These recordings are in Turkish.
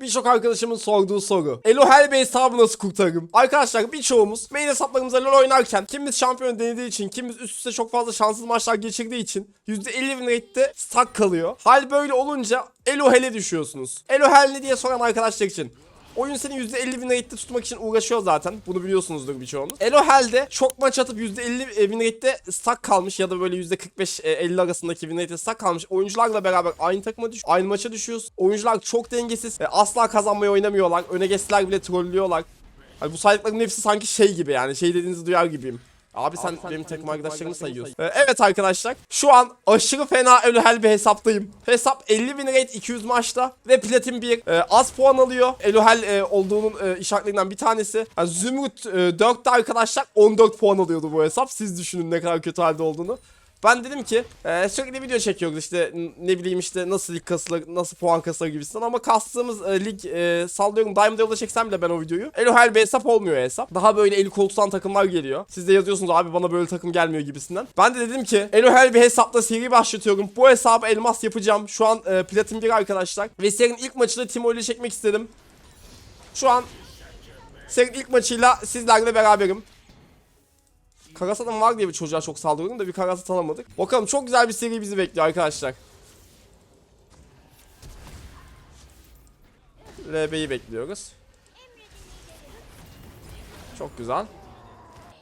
Birçok arkadaşımın sorduğu soru. Elo Helbe hesabı nasıl kurtarırım? Arkadaşlar birçoğumuz main hesaplarımıza LoL oynarken kimimiz şampiyon denediği için, kimimiz üst üste çok fazla şanssız maçlar geçirdiği için %50 win rate'de stuck kalıyor. Hal böyle olunca Elo Hel'e düşüyorsunuz. Elo Hel ne diye soran arkadaşlar için. Oyun seni %50 win rate'de tutmak için uğraşıyor zaten. Bunu biliyorsunuzdur birçoğunuz. Elo Hell'de çok maç atıp %50 win rate'de stuck kalmış ya da böyle %45-50 arasındaki win rate'de stuck kalmış oyuncularla beraber aynı takıma düş aynı maça düşüyoruz. Oyuncular çok dengesiz. asla kazanmayı oynamıyorlar. Öne geçseler bile trollüyorlar. Hani bu saydıklarımın hepsi sanki şey gibi yani. Şey dediğinizi duyar gibiyim. Abi sen, benim takım arkadaşlarımı sayıyorsun. Ee, evet arkadaşlar. Şu an aşırı fena Elohel bir hesaptayım. Hesap 50 win rate 200 maçta ve platin 1. Ee, az puan alıyor. Elohel e, olduğunun e, işaretlerinden bir tanesi. Yani Zümrüt e, 4'te arkadaşlar 14 puan alıyordu bu hesap. Siz düşünün ne kadar kötü halde olduğunu. Ben dedim ki e, sürekli video çekiyoruz işte ne bileyim işte nasıl lig kasılır, nasıl puan kasılır gibisinden ama kastığımız e, lig e, sallıyorum Diamond Level'da çeksem bile ben o videoyu. Elohel bir hesap olmuyor hesap. Daha böyle eli kol tutan takımlar geliyor. Siz de yazıyorsunuz abi bana böyle takım gelmiyor gibisinden. Ben de dedim ki Elohel bir hesapla seri başlatıyorum. Bu hesabı elmas yapacağım. Şu an e, platin 1 arkadaşlar. Ve serinin ilk maçını Timo ile çekmek istedim. Şu an serinin ilk maçıyla sizlerle beraberim. Karasat'ın var diye bir çocuğa çok saldırıyorum da bir Karasat alamadık. Bakalım çok güzel bir seri bizi bekliyor arkadaşlar. LB'yi bekliyoruz. Çok güzel.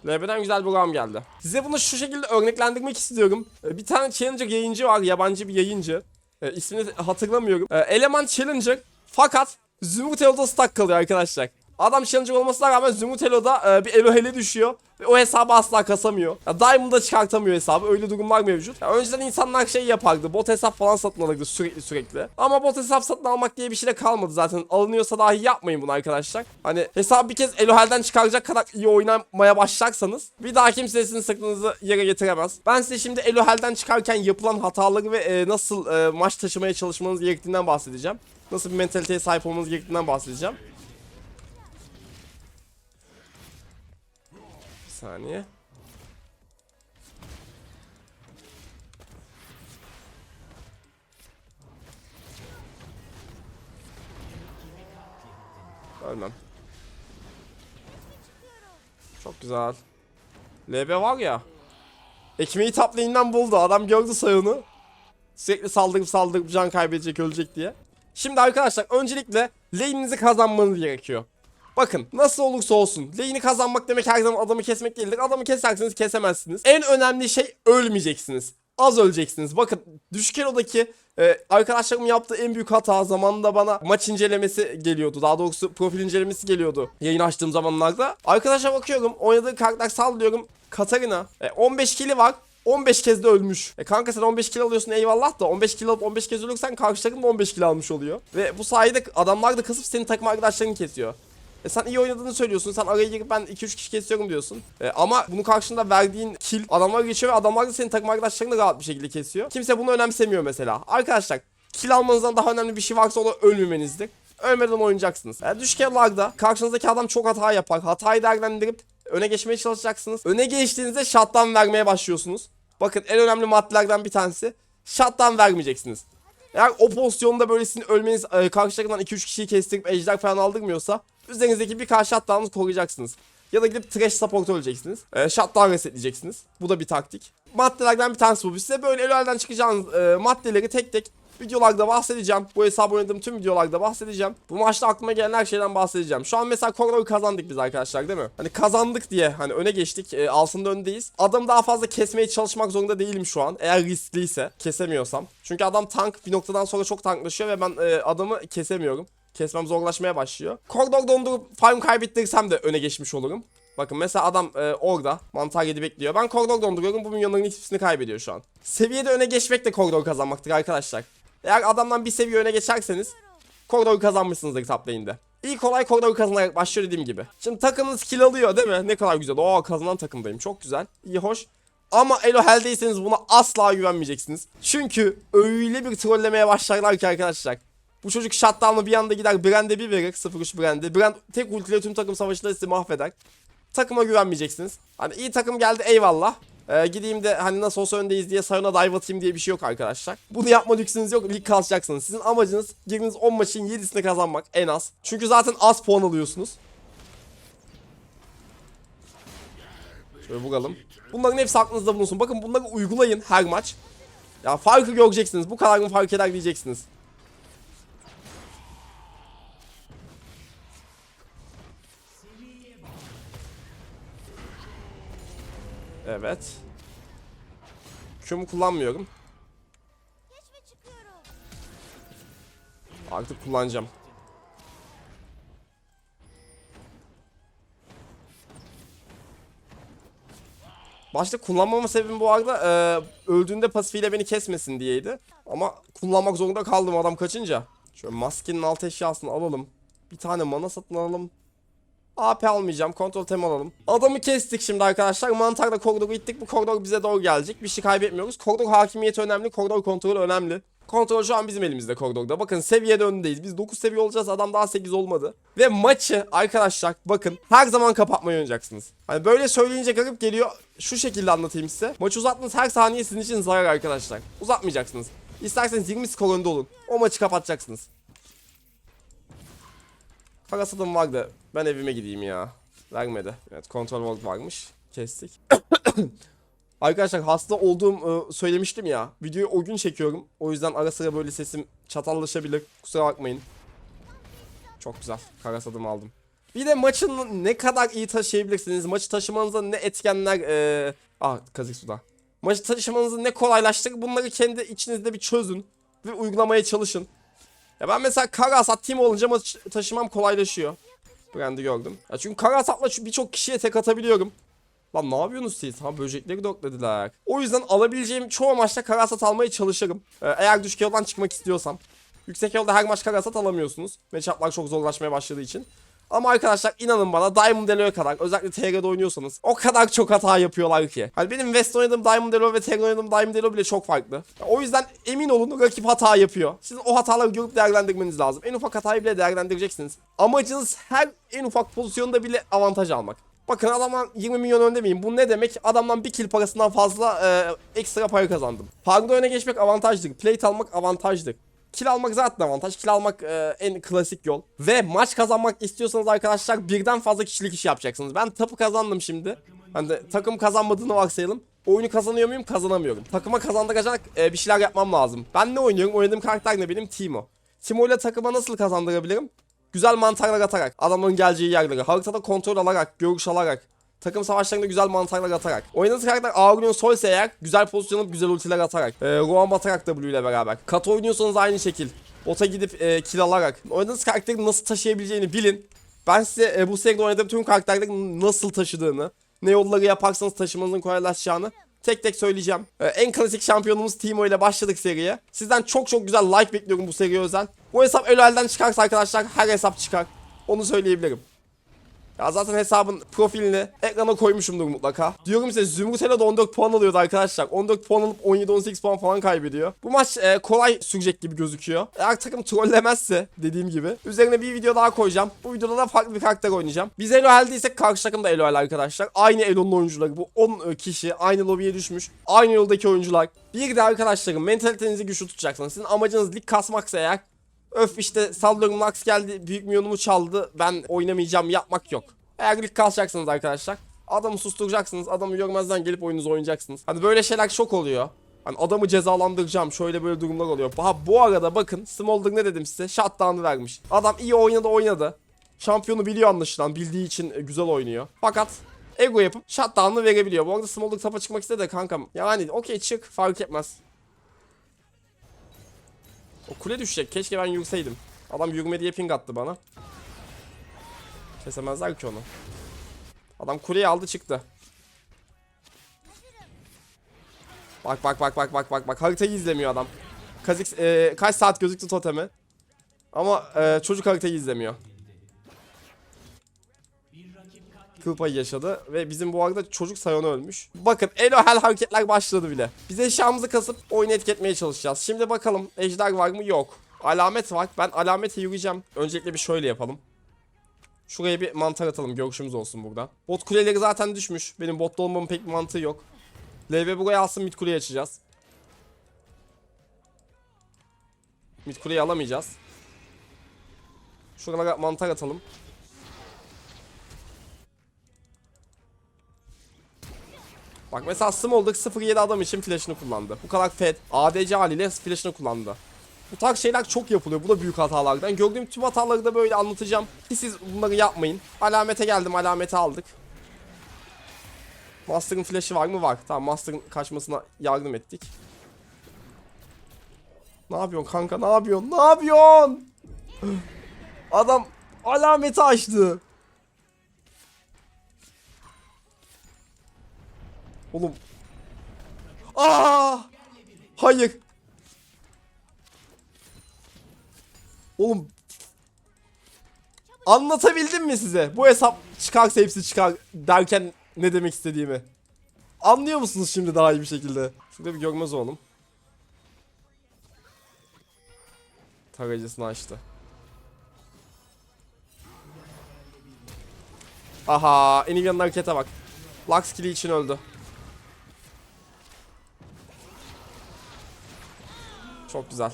LB'den güzel bir round geldi. Size bunu şu şekilde örneklendirmek istiyorum. Ee, Bir tane Challenger yayıncı var. Yabancı bir yayıncı. Ee, ismini hatırlamıyorum. Ee, Eleman Challenger. Fakat Zümrüt Elo'da stuck kalıyor arkadaşlar. Adam Challenger olmasına rağmen Zümrüt Elo'da e, bir Elohele düşüyor. Ve o hesabı asla kasamıyor. Ya Diamond'da çıkartamıyor hesabı. Öyle durumlar mevcut. Ya önceden insanlar şey yapardı. Bot hesap falan satın alırdı sürekli sürekli. Ama bot hesap satın almak diye bir şey de kalmadı zaten. Alınıyorsa dahi yapmayın bunu arkadaşlar. Hani hesabı bir kez Elohel'den çıkaracak kadar iyi oynamaya başlarsanız bir daha kimse sizin sırtınızı yere getiremez. Ben size şimdi Elohel'den çıkarken yapılan hataları ve e, nasıl e, maç taşımaya çalışmanız gerektiğinden bahsedeceğim. Nasıl bir mentaliteye sahip olmanız gerektiğinden bahsedeceğim. Saniye. Ölmem. Çok güzel. LB var ya. Ekmeği top lane'den buldu. Adam gördü sayını. Sürekli saldırıp saldırıp can kaybedecek ölecek diye. Şimdi arkadaşlar öncelikle lane'inizi kazanmanız gerekiyor. Bakın nasıl olursa olsun lane'i kazanmak demek her zaman adamı kesmek değildir. Adamı kesersiniz kesemezsiniz. En önemli şey ölmeyeceksiniz. Az öleceksiniz. Bakın düşük elodaki e, arkadaşlarımın yaptığı en büyük hata zamanında bana maç incelemesi geliyordu. Daha doğrusu profil incelemesi geliyordu yayın açtığım zamanlarda. Arkadaşa bakıyorum oynadığı karakter sallıyorum. Katarina. E, 15 kili var. 15 kez de ölmüş. E kanka sen 15 kill alıyorsun eyvallah da 15 kill alıp 15 kez ölürsen karşı takım da 15 kill almış oluyor. Ve bu sayede adamlar da kasıp senin takım arkadaşlarını kesiyor. E sen iyi oynadığını söylüyorsun. Sen araya girip ben 2-3 kişi kesiyorum diyorsun. E ama bunun karşında verdiğin kill adamlar geçiyor ve adamlar da senin takım arkadaşlarını rahat bir şekilde kesiyor. Kimse bunu önemsemiyor mesela. Arkadaşlar kill almanızdan daha önemli bir şey varsa o da ölmemenizdir. Ölmeden oynayacaksınız. Yani düşük yıllarda karşınızdaki adam çok hata yapar. Hatayı değerlendirip öne geçmeye çalışacaksınız. Öne geçtiğinizde shutdown vermeye başlıyorsunuz. Bakın en önemli maddelerden bir tanesi shutdown vermeyeceksiniz. Eğer o pozisyonda böyle sizin ölmeniz e, karşı takımdan 2-3 kişiyi kestirip ejder falan aldırmıyorsa üzerinizdeki bir karşı shutdown'ı koruyacaksınız. Ya da gidip trash support öleceksiniz. E, shutdown resetleyeceksiniz. Bu da bir taktik. Maddelerden bir tanesi bu. Size böyle ellerden çıkacağınız e, maddeleri tek tek videolarda bahsedeceğim. Bu hesabı oynadığım tüm videolarda bahsedeceğim. Bu maçta aklıma gelen her şeyden bahsedeceğim. Şu an mesela Koro'yu kazandık biz arkadaşlar değil mi? Hani kazandık diye hani öne geçtik. E, altında öndeyiz. Adam daha fazla kesmeye çalışmak zorunda değilim şu an. Eğer riskliyse kesemiyorsam. Çünkü adam tank bir noktadan sonra çok tanklaşıyor ve ben e, adamı kesemiyorum. Kesmem zorlaşmaya başlıyor. Koridor dondurup farm kaybettirirsem de öne geçmiş olurum. Bakın mesela adam e, orada mantar yedi bekliyor. Ben koridor donduruyorum. Bu milyonların hiçbirisini kaybediyor şu an. Seviyede öne geçmek de koridor kazanmaktır arkadaşlar. Eğer adamdan bir seviye öne geçerseniz koridoru kazanmışsınızdır top lane'de. İlk olay koridoru kazanarak başlıyor dediğim gibi. Şimdi takımınız kill alıyor değil mi? Ne kadar güzel. Oo kazanan takımdayım. Çok güzel. İyi hoş. Ama Elo Hell'deyseniz buna asla güvenmeyeceksiniz. Çünkü öyle bir trollemeye başlarlar ki arkadaşlar. Bu çocuk shutdown'la bir anda gider Brand'e bir verir 0-3 Brand'e. Brand tek ultiyle tüm takım savaşında sizi mahveder. Takıma güvenmeyeceksiniz. Hani iyi takım geldi eyvallah. Ee, gideyim de hani nasıl olsa öndeyiz diye sayına dive atayım diye bir şey yok arkadaşlar. Bunu yapma lüksünüz yok. Lig kasacaksınız. Sizin amacınız girdiğiniz 10 maçın 7'sini kazanmak en az. Çünkü zaten az puan alıyorsunuz. Şöyle vuralım. Bunların hepsi aklınızda bulunsun. Bakın bunları uygulayın her maç. Ya farkı göreceksiniz. Bu kadar mı fark eder diyeceksiniz. Evet. Q'mu kullanmıyorum. Artık kullanacağım. Başta kullanmama sebebim bu arada e, öldüğünde pasifiyle beni kesmesin diyeydi. Ama kullanmak zorunda kaldım adam kaçınca. Şöyle maskenin alt eşyasını alalım. Bir tane mana satın alalım. AP almayacağım. Kontrol tem alalım. Adamı kestik şimdi arkadaşlar. Mantarla koridoru ittik. Bu koridor bize doğru gelecek. Bir şey kaybetmiyoruz. Koridor hakimiyeti önemli. Koridor kontrolü önemli. Kontrol şu an bizim elimizde koridorda. Bakın seviyede öndeyiz. Biz 9 seviye olacağız. Adam daha 8 olmadı. Ve maçı arkadaşlar bakın her zaman kapatmayı oynayacaksınız. Hani böyle söyleyince garip geliyor. Şu şekilde anlatayım size. Maçı uzattığınız her saniye sizin için zarar arkadaşlar. Uzatmayacaksınız. İsterseniz 20 skor önde olun. O maçı kapatacaksınız. Parasadım vardı. Ben evime gideyim ya. Vermedi. Evet kontrol world varmış. Kestik. Arkadaşlar hasta olduğum e, söylemiştim ya. Videoyu o gün çekiyorum. O yüzden ara sıra böyle sesim çatallaşabilir. Kusura bakmayın. Çok güzel. Karasadım aldım. Bir de maçın ne kadar iyi taşıyabilirsiniz. Maçı taşımanıza ne etkenler... E... Ah kazık suda. Maçı taşımanızı ne kolaylaştırır. Bunları kendi içinizde bir çözün. Ve uygulamaya çalışın. Ya ben mesela kara hasat olunca maç taşımam kolaylaşıyor. Brand'i gördüm. Ya çünkü kara hasatla birçok kişiye tek atabiliyorum. Lan ne yapıyorsunuz siz? Ha böcekleri dokladılar. O yüzden alabileceğim çoğu maçta kara hasat almaya çalışırım. Ee, eğer düşük yoldan çıkmak istiyorsam. Yüksek yolda her maç kara hasat alamıyorsunuz. Matchup'lar çok zorlaşmaya başladığı için. Ama arkadaşlar inanın bana Diamond Elo'ya kadar özellikle TR'de oynuyorsanız o kadar çok hata yapıyorlar ki. Hani benim West oynadığım Diamond Elo ve TR oynadığım Diamond Elo bile çok farklı. O yüzden emin olun rakip hata yapıyor. Sizin o hataları görüp değerlendirmeniz lazım. En ufak hatayı bile değerlendireceksiniz. Amacınız her en ufak pozisyonda bile avantaj almak. Bakın adamdan 20 milyon önde miyim? Bu ne demek? Adamdan bir kill parasından fazla e, ekstra para kazandım. Farkında öne geçmek avantajdır. Plate almak avantajdır. Kill almak zaten avantaj. Kill almak e, en klasik yol. Ve maç kazanmak istiyorsanız arkadaşlar birden fazla kişilik iş yapacaksınız. Ben tapı kazandım şimdi. Hani de, takım kazanmadığını varsayalım. Oyunu kazanıyor muyum? Kazanamıyorum. Takıma kazandıracak e, bir şeyler yapmam lazım. Ben ne oynuyorum? Oynadığım karakter ne benim? Timo. Timo ile takıma nasıl kazandırabilirim? Güzel mantarlar atarak, adamların geleceği yerleri, haritada kontrol alarak, görüş alarak, takım savaşlarında güzel mantarlar atarak. Oynadığınız karakter Aurelion Solse eğer güzel pozisyon alıp güzel ultiler atarak. E, Roam atarak W ile beraber. Kat oynuyorsanız aynı şekil. Bota gidip e, kill alarak. Oynadığınız karakteri nasıl taşıyabileceğini bilin. Ben size e, bu seride oynadığım tüm karakterlerin nasıl taşıdığını, ne yolları yaparsanız taşımanızın kolaylaşacağını tek tek söyleyeceğim. Ee, en klasik şampiyonumuz Timo ile başladık seriye. Sizden çok çok güzel like bekliyorum bu seriye özel. Bu hesap Ölel'den çıkarsa arkadaşlar her hesap çıkar. Onu söyleyebilirim. Ya zaten hesabın profilini ekrana koymuşumdur mutlaka. Diyorum size Zümrüt Elo da 14 puan alıyordu arkadaşlar. 14 puan alıp 17-18 puan falan kaybediyor. Bu maç e, kolay sürecek gibi gözüküyor. Eğer takım trollemezse dediğim gibi. Üzerine bir video daha koyacağım. Bu videoda da farklı bir karakter oynayacağım. Biz Elo değilsek karşı takım da Elo arkadaşlar. Aynı Elo'nun oyuncuları bu 10 kişi aynı lobiye düşmüş. Aynı yoldaki oyuncular. Bir de arkadaşlarım mentalitenizi güçlü tutacaksınız. Sizin amacınız lig kasmaksa eğer Öf işte sallıyorum Max geldi büyük milyonumu çaldı ben oynamayacağım yapmak yok. Eğer lig kasacaksınız arkadaşlar adamı susturacaksınız adamı görmezden gelip oyununuzu oynayacaksınız. Hani böyle şeyler çok oluyor. Hani adamı cezalandıracağım şöyle böyle durumlar oluyor. Ha bu arada bakın Smolder ne dedim size shutdown'ı vermiş. Adam iyi oynadı oynadı. Şampiyonu biliyor anlaşılan bildiği için güzel oynuyor. Fakat ego yapıp shutdown'ı verebiliyor. Bu arada Smolder tapa çıkmak istedi de kankam. Yani okey çık fark etmez. O kule düşecek. Keşke ben yürüseydim. Adam yürüme diye ping attı bana. Kesemezler ki onu. Adam kuleyi aldı çıktı. Bak bak bak bak bak bak bak haritayı izlemiyor adam. Kazik e, kaç saat gözüktü totemi. Ama e, çocuk haritayı izlemiyor. Kıl payı yaşadı ve bizim bu arada çocuk sayonu ölmüş. Bakın Elo hel hareketler başladı bile. Biz eşyamızı kasıp oyunu etiketmeye çalışacağız. Şimdi bakalım ejder var mı? Yok. Alamet var. Ben alamete yürüyeceğim. Öncelikle bir şöyle yapalım. Şuraya bir mantar atalım. Görüşümüz olsun burada. Bot kuleleri zaten düşmüş. Benim botta olmamın pek bir mantığı yok. LV buraya alsın mid kuleyi açacağız. Mid kuleyi alamayacağız. Şuralara mantar atalım. Bak mesela Smolder 0-7 adam için flash'ını kullandı. Bu kadar fed ADC haliyle flash'ını kullandı. Bu tarz şeyler çok yapılıyor. Bu da büyük hatalardan. Gördüğüm tüm hataları da böyle anlatacağım. Ki siz bunları yapmayın. Alamete geldim. Alameti aldık. Master'ın flash'ı var mı? Var. Tamam Master'ın kaçmasına yardım ettik. Ne yapıyorsun kanka? Ne yapıyorsun? Ne yapıyorsun? Adam alameti açtı. Oğlum. Aa! Hayır. Oğlum. Anlatabildim mi size? Bu hesap çıkarsa hepsi çıkar derken ne demek istediğimi. Anlıyor musunuz şimdi daha iyi bir şekilde? Şurada bir görmez oğlum. Tarayıcısını açtı. Aha, Enivia'nın harekete bak. Lux kill'i için öldü. Çok güzel.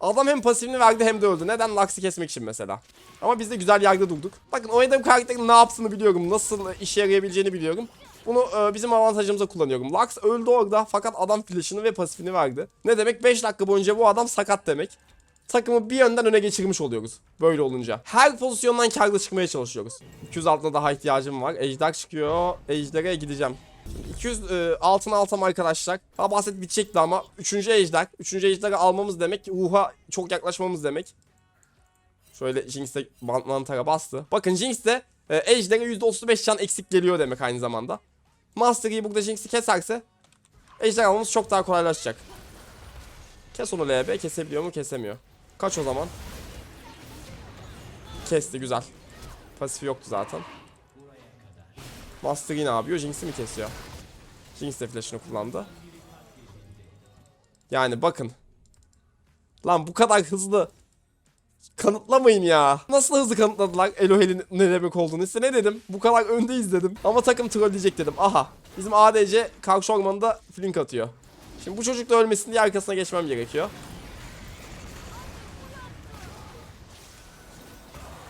Adam hem pasifini verdi hem de öldü. Neden? Lux'ı kesmek için mesela. Ama biz de güzel yerde durduk. Bakın oynadığım karakterin ne yaptığını biliyorum. Nasıl işe yarayabileceğini biliyorum. Bunu e, bizim avantajımıza kullanıyorum. Lux öldü orada fakat adam flash'ını ve pasifini verdi. Ne demek? 5 dakika boyunca bu adam sakat demek. Takımı bir yönden öne geçirmiş oluyoruz. Böyle olunca. Her pozisyondan karlı çıkmaya çalışıyoruz. 200 altına daha ihtiyacım var. Ejder çıkıyor. Ejder'e gideceğim. 200 e, altın altam arkadaşlar. Daha bahset bitecekti ama 3. ejder. 3. ejderi almamız demek ruha çok yaklaşmamız demek. Şöyle Jinx'e man- mantara bastı. Bakın Jinx'te e, ejdere %35 can eksik geliyor demek aynı zamanda. Master Yi burada Jinx'i keserse ejder almamız çok daha kolaylaşacak. Kes onu LB. Kesebiliyor mu? Kesemiyor. Kaç o zaman? Kesti güzel. Pasifi yoktu zaten. Master Yi ne yapıyor? Jinx'i mi kesiyor? Jinx de flash'ını kullandı. Yani bakın. Lan bu kadar hızlı kanıtlamayın ya. Nasıl hızlı kanıtladılar Elohel'in ne demek olduğunu. Size ne dedim? Bu kadar öndeyiz dedim. Ama takım trolleyecek dedim. Aha. Bizim ADC karşı ormanda flink atıyor. Şimdi bu çocuk da ölmesin diye arkasına geçmem gerekiyor.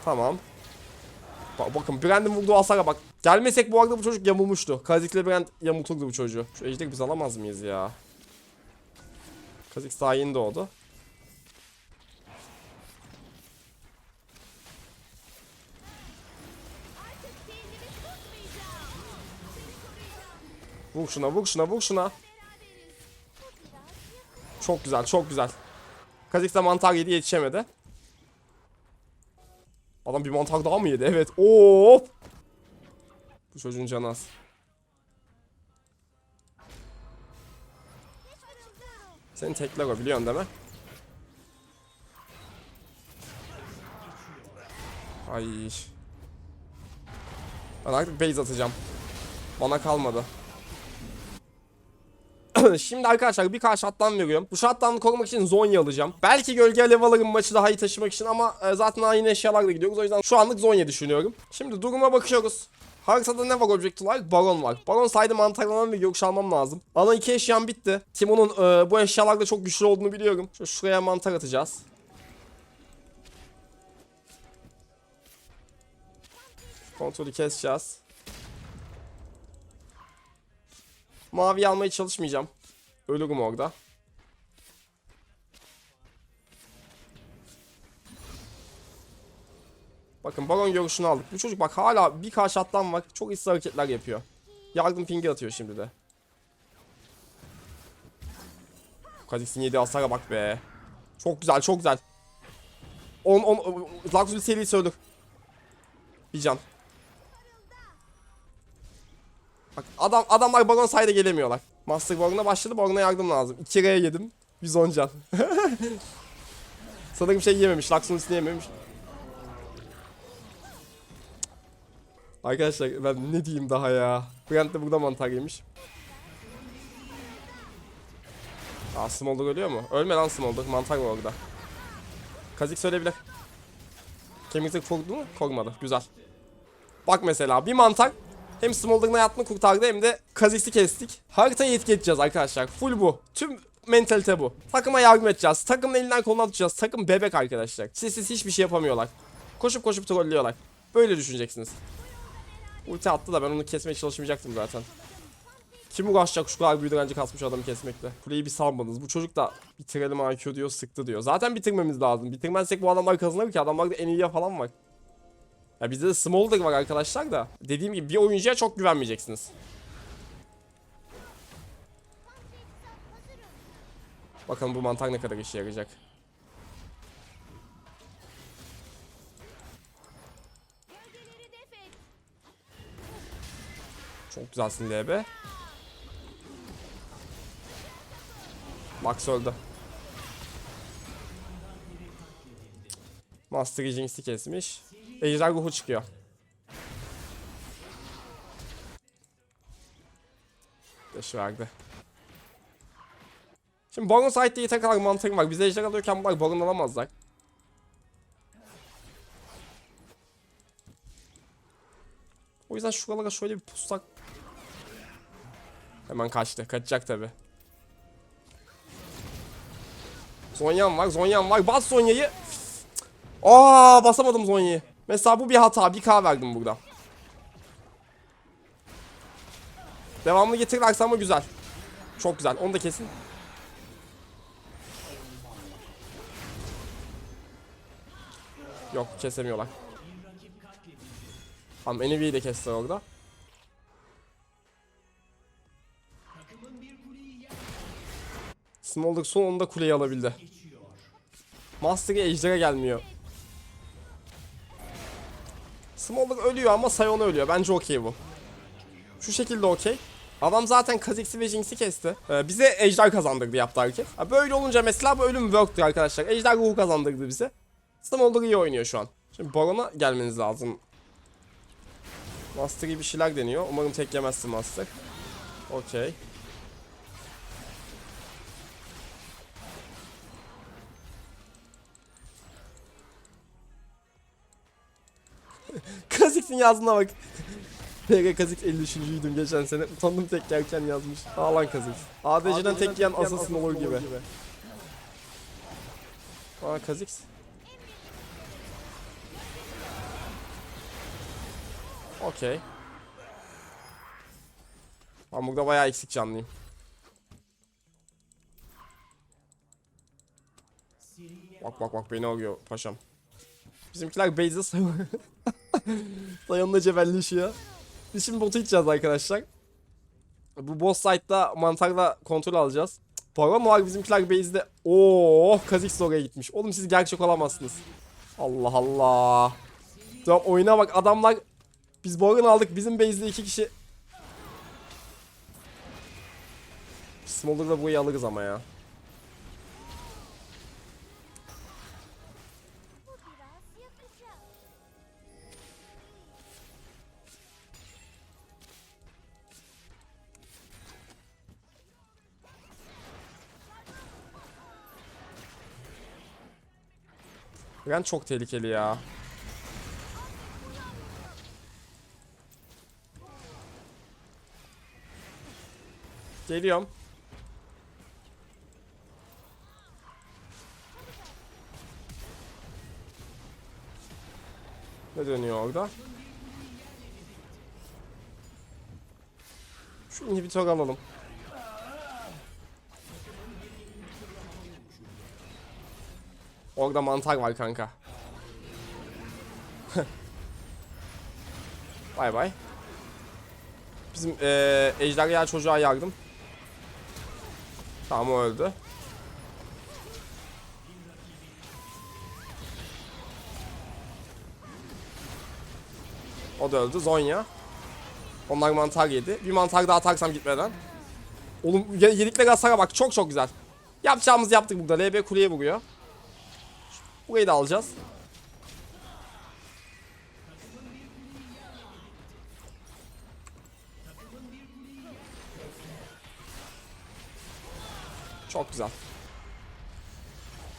Tamam. Bak, bakın Brand'in vurduğu hasara bak. Gelmesek bu arada bu çocuk yamulmuştu. Kazik'le Brand yamulturdu bu çocuğu. Şu ejderi biz alamaz mıyız ya? Kazik daha yeni doğdu. Vur şuna vur şuna vur şuna. Çok güzel çok güzel. Kazik de mantar yedi yetişemedi. Adam bir mantar daha mı yedi? Evet. Oo. Bu çocuğun canı az. Seni tekler o biliyorsun değil mi? Ay. Ben artık base atacağım. Bana kalmadı. Şimdi arkadaşlar birkaç shotdown veriyorum. Bu shotdown'ı korumak için Zonya alacağım. Belki gölge alev alırım maçı daha iyi taşımak için ama e, zaten aynı eşyalarla gidiyoruz. O yüzden şu anlık Zonya düşünüyorum. Şimdi duruma bakıyoruz. Haritada ne var objektif olarak? Baron var. Baron saydı mantarlanan ve görüş almam lazım. Ana iki eşyam bitti. Timon'un e, bu eşyalarda çok güçlü olduğunu biliyorum. Şu şuraya mantar atacağız. Kontrolü keseceğiz. Mavi almaya çalışmayacağım. Ölürüm orada. Bakın baron görüşünü aldık. Bu çocuk bak hala bir karşı atlan var. Çok hızlı hareketler yapıyor. Yardım finger atıyor şimdi de. Kha'Zix'in yediği hasara bak be. Çok güzel çok güzel. 10 10 Luxury serisi öldür. Bir can. Bak adam adamlar Baron sayda gelemiyorlar. Master Baron'a başladı. Baron'a yardım lazım. 2 R'ye yedim. 110 can. Sanırım şey yememiş. Lux'un üstüne yememiş. Arkadaşlar ben ne diyeyim daha ya. Brent de burada mantar yemiş. Aa Smolder ölüyor mu? Ölme lan Smolder. Mantar var orada. Kazik söyleyebilir. Kemiklik korktu mu? Korkmadı. Güzel. Bak mesela bir mantar Hem Smolder'ın hayatını kurtardı hem de Kha'Zix'i kestik. Haritayı etki edeceğiz arkadaşlar. Full bu. Tüm mentalite bu. Takıma yardım edeceğiz. Takımın elinden kolundan tutacağız. Takım bebek arkadaşlar. Siz hiçbir şey yapamıyorlar. Koşup koşup trollüyorlar. Böyle düşüneceksiniz. Ulti attı da ben onu kesmeye çalışmayacaktım zaten. Kim uğraşacak şu kadar büyü direnci kasmış adamı kesmekle? Kuleyi bir salmadınız. Bu çocuk da bitirelim IQ diyor sıktı diyor. Zaten bitirmemiz lazım. Bitirmezsek bu adamlar kazanır ki. Adamlarda Nvidia falan var. Ya bizde de Smolder var arkadaşlar da. Dediğim gibi bir oyuncuya çok güvenmeyeceksiniz. Bakalım bu mantar ne kadar işe yarayacak. Çok güzelsin LB. Max öldü. Master Jinx'i kesmiş. Ejder ruhu çıkıyor. Beş verdi. Şimdi Baron side'de iyi kadar mantığım var. Biz ejder alıyorken bunlar Baron alamazlar. O yüzden şuralara şöyle bir pussak Hemen kaçtı. Kaçacak tabi. Zonya'm var. Zonya'm var. Bas Zonya'yı. Aa basamadım Zonya'yı. Mesela bu bir hata. 1k verdim burada. Devamlı getirirlerse ama güzel. Çok güzel. Onu da kesin. Yok kesemiyorlar. Tamam Enemies de kestiler orada. Smolder sonunda kuleyi alabildi. Master'ı ejder'e gelmiyor. Smolder ölüyor ama Sion ölüyor. Bence okey bu. Şu şekilde okey. Adam zaten Kha'Zix'i ve Jinx'i kesti. Ee, bize ejder kazandırdı yaptı hareket. Ha, böyle olunca mesela bu ölüm work'tür arkadaşlar. Ejder ruhu kazandırdı bize. Smolder iyi oynuyor şu an. Şimdi Baron'a gelmeniz lazım. Master iyi bir şeyler deniyor. Umarım tek yemezsin Master. Okey. Kazix'in yazdığına bak. PG Kazix 53.'üydüm geçen sene. Utandım tek yerken yazmış. Ağlan Kazix. ADC'den tek yiyen asasın olur gibi. Aa Kazix. Okey. Ben burada bayağı eksik canlıyım. Bak bak bak beni arıyor paşam. Bizimkiler base'de sayı... Sayonla cebelleşiyor. Biz şimdi botu içeceğiz arkadaşlar. Bu boss site'da mantarla kontrol alacağız. Baron var bizimkiler base'de. Oo, Kha'Zix oraya gitmiş. Oğlum siz gerçek olamazsınız. Allah Allah. Tamam oyuna bak adamlar biz Baron aldık bizim base'de iki kişi. Smolder'da burayı alırız ama ya. Ren çok tehlikeli ya. Geliyorum. Ne dönüyor orada? Şu inhibitör alalım. Orada mantar var kanka. bay bay. Bizim eee ejderha çocuğa yardım. Tamam o öldü. O da öldü. Zonya. Onlar mantar yedi. Bir mantar daha atarsam gitmeden. Oğlum ye- yedikleri hasara bak. Çok çok güzel. Yapacağımızı yaptık burada. LB kuleye vuruyor. Burayı da alacağız. Çok güzel.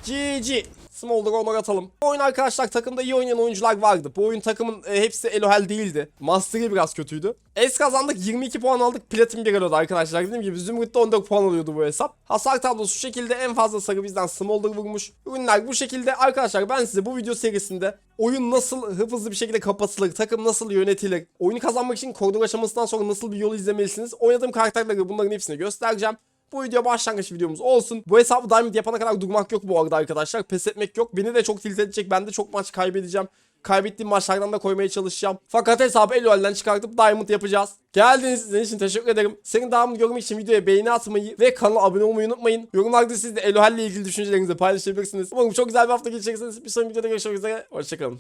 GG. Smolder'a onur atalım. Oyun arkadaşlar takımda iyi oynayan oyuncular vardı. Bu oyun takımın e, hepsi Elohel değildi. Master'ı biraz kötüydü. Es kazandık 22 puan aldık. Platin 1 Elo'da arkadaşlar. Dediğim gibi Zümrüt'te 14 puan alıyordu bu hesap. Hasar tablosu şu şekilde en fazla sarı bizden Smolder vurmuş. Ürünler bu şekilde. Arkadaşlar ben size bu video serisinde oyun nasıl hızlı bir şekilde kapatılır, takım nasıl yönetilir, oyunu kazanmak için koridor aşamasından sonra nasıl bir yol izlemelisiniz, oynadığım karakterleri bunların hepsini göstereceğim. Bu video başlangıç videomuz olsun. Bu hesabı Diamond yapana kadar durmak yok bu arada arkadaşlar. Pes etmek yok. Beni de çok tilt edecek. Ben de çok maç kaybedeceğim. Kaybettiğim maçlardan da koymaya çalışacağım. Fakat hesabı LoL'den çıkartıp Diamond yapacağız. Geldiğiniz için teşekkür ederim. Senin devamını görmek için videoya beğeni atmayı ve kanala abone olmayı unutmayın. Yorumlarda siz de LoL ile ilgili düşüncelerinizi paylaşabilirsiniz. Umarım çok güzel bir hafta geçireceksiniz. Bir sonraki videoda görüşmek üzere. Hoşçakalın.